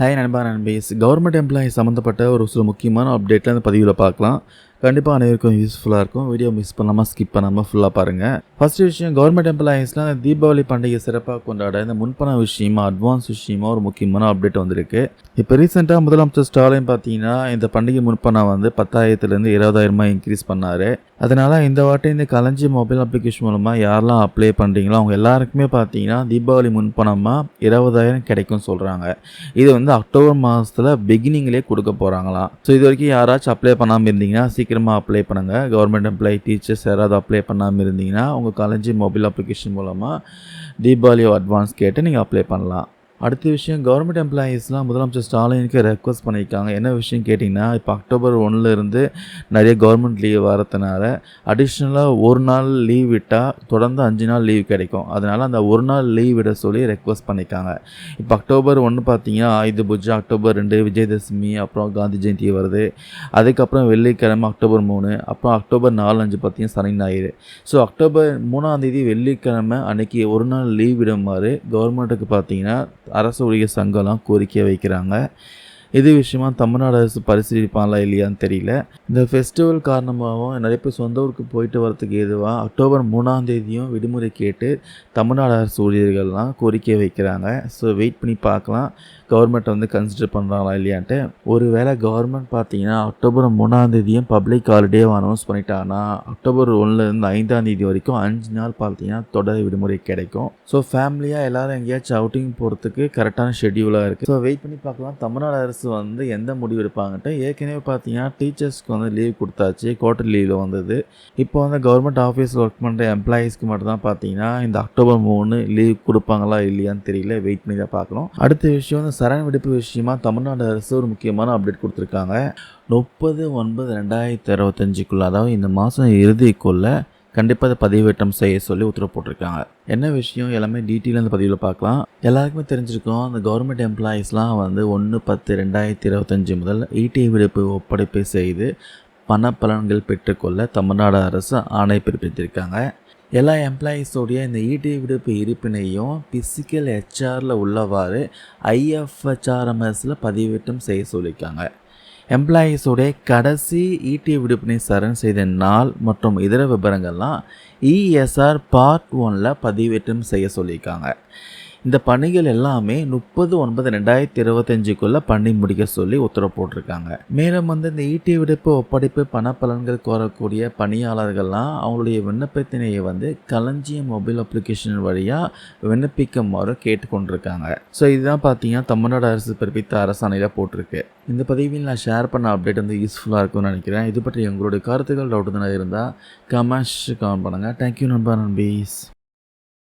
Hi நண்பா நண்பீஸ். Government employee சம்மந்தப்பட்ட ஒரு சில முக்கியமான அப்டேட்டில் அந்த பதிவில் பார்க்கலாம். கண்டிப்பாக அனைவருக்கும் யூஸ்ஃபுல்லாக இருக்கும். வீடியோ மிஸ் பண்ணாமல் ஸ்கிப் பண்ணாமல் ஃபுல்லாக பாருங்கள் ஃபர்ஸ்ட் விஷயம் கவர்மெண்ட் எம்ப்ளாயீஸ்லாம் தீபாவளி பண்டிகை சிறப்பாக கொண்டாட இந்த முன்பண விஷயமா அட்வான்ஸ் விஷயமா ஒரு முக்கியமான அப்டேட் வந்திருக்கு. இப்போ ரீசெண்டாக முதலமைச்சர் ஸ்டாலின் பார்த்தீங்கன்னா இந்த பண்டிகை முன்பணம் வந்து பத்தாயிரத்துலேருந்து இருபதாயிரமா இன்க்ரீஸ் பண்ணார். அதனால் இந்த வாட்டி இந்த கலஞ்சி மொபைல் அப்ளிகேஷன் மூலமாக யாரெல்லாம் அப்ளை பண்ணுறீங்களோ அவங்க எல்லாருக்குமே பார்த்தீங்கன்னா தீபாவளி முன்பணமாக இருபதாயிரம் கிடைக்கும் சொல்கிறாங்க இது வந்து அக்டோபர் மாதத்தில் பிகினிங்லேயே கொடுக்க போகிறாங்களாம் ஸோ இது வரைக்கும் யாராச்சும் அப்ளை பண்ணாமல் இருந்தீங்கன்னா சீக்கிரமாக அப்ளை பண்ணுங்கள் கவர்மெண்ட் எம்ப்ளாயி டீச்சர்ஸ் யாராவது அப்ளை பண்ணாமல் இருந்தீங்கன்னா உங்கள் காலேஜ் மொபைல் அப்ளிகேஷன் மூலமாக தீபாவளி அட்வான்ஸ் கேட்டு நீங்கள் அப்ளை பண்ணலாம். அடுத்த விஷயம் கவர்மெண்ட் எம்ப்ளாயீஸ்லாம் முதலமைச்சர் ஸ்டாலினுக்கு ரெக்வஸ்ட் பண்ணியிருக்காங்க. என்ன விஷயம் கேட்டிங்கன்னா இப்போ அக்டோபர் ஒன்றில் நிறைய கவர்மெண்ட் லீவ் வரதுனால அடிஷ்னலாக ஒரு நாள் லீவ் விட்டால் தொடர்ந்து அஞ்சு நாள் லீவ் கிடைக்கும். அதனால் அந்த ஒரு நாள் லீவ் விட சொல்லி ரெக்வஸ்ட் பண்ணியிருக்காங்க. இப்போ அக்டோபர் ஒன்று பார்த்தீங்கன்னா ஆயுத பூஜை அக்டோபர் ரெண்டு விஜயதசமி அப்புறம் காந்தி ஜெயந்தி வருது. அதுக்கப்புறம் வெள்ளிக்கிழமை அக்டோபர் மூணு அப்புறம் அக்டோபர் நாலு அஞ்சு பார்த்தீங்கன்னா சனி ஞாயிறு. ஸோ அக்டோபர் மூணாம் தேதி வெள்ளிக்கிழமை அன்னைக்கு ஒரு நாள் லீவ் விடுமாறு கவர்மெண்ட்டுக்கு பார்த்தீங்கன்னா அரசு ஊழியர் சங்கம்லாம் கோரிக்கை வைக்கிறாங்க. இது விஷயமா தமிழ்நாடு அரசு பரிசீலிப்பாங்களா இல்லையான்னு தெரியல. இந்த ஃபெஸ்டிவல் காரணமாகவும் நிறைய பேர் சொந்த ஊருக்கு போயிட்டு வரதுக்கு எதுவாக அக்டோபர் மூணாம் தேதியும் விடுமுறை கேட்டு தமிழ்நாடு அரசு ஊழியர்கள்லாம் கோரிக்கை வைக்கிறாங்க. ஸோ வெயிட் பண்ணி பார்க்கலாம். கவர்மெண்ட் வந்து கன்சிடர் பண்ணுறாங்களா இல்லையான்ட்டு. ஒருவேளை கவர்மெண்ட் பார்த்தீங்கன்னா அக்டோபர் மூணாம் தேதியும் பப்ளிக் ஹாலிடே அனௌன்ஸ் பண்ணிட்டாங்கன்னா அக்டோபர் ஒன்றுலேருந்து ஐந்தாம் தேதி வரைக்கும் அஞ்சு நாள் பார்த்தீங்கன்னா தொடர் விடுமுறை கிடைக்கும். ஸோ ஃபேமிலியாக எல்லோரும் எங்கேயாச்சும் அவுட்டிங் போகிறதுக்கு கரெக்டான ஷெடியூலாக இருக்குது ஸோ வெயிட் பண்ணி பார்க்கலாம். தமிழ்நாடு அரசு வந்து எந்த முடிவு எடுப்பாங்கன்ட்டு ஏற்கனவே பார்த்தீங்கன்னா டீச்சர்ஸ்க்கு வந்து லீவ் கொடுத்தாச்சு குவார்டர் லீவில் வந்தது. இப்போ வந்து கவர்மெண்ட் ஆஃபீஸ் ஒர்க் பண்ணுற எம்ப்ளாயீஸ்க்கு மட்டும் தான் பார்த்தீங்கன்னா இந்த அக்டோபர் மூணு லீவ் கொடுப்பாங்களா இல்லையான்னு தெரியல. வெயிட் பண்ணி தான் பார்க்கணும். அடுத்த விஷயம் வந்து சரண் வெடிப்பு விஷயமா தமிழ்நாடு அரசு ஒரு முக்கியமான அப்டேட் கொடுத்துருக்காங்க. முப்பது ஒன்பது ரெண்டாயிரத்தி அறுபத்தஞ்சுக்குள்ள அதாவது இந்த மாதம் இறுதிக்குள்ளே கண்டிப்பாக அதை பதிவேற்றம் செய்ய சொல்லி உத்தரவு போட்டிருக்காங்க. என்ன விஷயம்? எல்லாமே டீட்டெயில் அந்த பதிவில் பார்க்கலாம். எல்லாருக்குமே தெரிஞ்சிருக்கோம் அந்த கவர்மெண்ட் எம்ப்ளாயீஸ்லாம் வந்து ஒன்று பத்து ரெண்டாயிரத்தி இருபத்தஞ்சி முதல் ஈடி விடுப்பு ஒப்படைப்பை செய்து பண பலன்கள் பெற்றுக்கொள்ள தமிழ்நாடு அரசு ஆணை பிறப்பித்திருக்காங்க. எல்லா எம்ப்ளாயீஸோடைய இந்த இடி விடுப்பு இருப்பினையும் பிசிக்கல் ஹெச்ஆரில் உள்ளவாறு ஐஎஃப்ஹெச்ஆர்எம்எஸில் பதிவேற்றம் செய்ய சொல்லியிருக்காங்க. எம்ப்ளாயீஸோடைய கடைசி இடி விடுப்பினை சரண் செய்த நாள் மற்றும் இதர விவரங்கள்லாம் இஎஸ்ஆர் பார்ட் ஒனில் பதிவேற்றம் செய்ய சொல்லியிருக்காங்க. இந்த பணிகள் எல்லாமே முப்பது ஒன்பது ரெண்டாயிரத்தி இருபத்தஞ்சுக்குள்ளே பண்ணி முடிக்க சொல்லி உத்தரவு போட்டிருக்காங்க. மேலும் வந்து இந்த ஈட்டி விடுப்பு ஒப்படைப்பு பண பலன்கள் கோரக்கூடிய பணியாளர்கள்லாம் அவங்களுடைய விண்ணப்பத்தினையை வந்து களஞ்சிய மொபைல் அப்ளிகேஷன் வழியாக விண்ணப்பிக்குமாறு கேட்டுக்கொண்டிருக்காங்க. ஸோ இதுதான் பார்த்தீங்கன்னா தமிழ்நாடு அரசு பிறப்பித்த அரசாணையில் போட்டிருக்கு. இந்த பதிவில் நான் ஷேர் பண்ண அப்டேட் வந்து யூஸ்ஃபுல்லாக இருக்கும்னு நினைக்கிறேன். இது பற்றி உங்களுடைய கருத்துக்கள் டவுட் இருந்தால் கமெண்ட்ஸ் கமெண்ட் பண்ணுங்கள் தேங்க்யூ நண்பா நண்பீஸ்.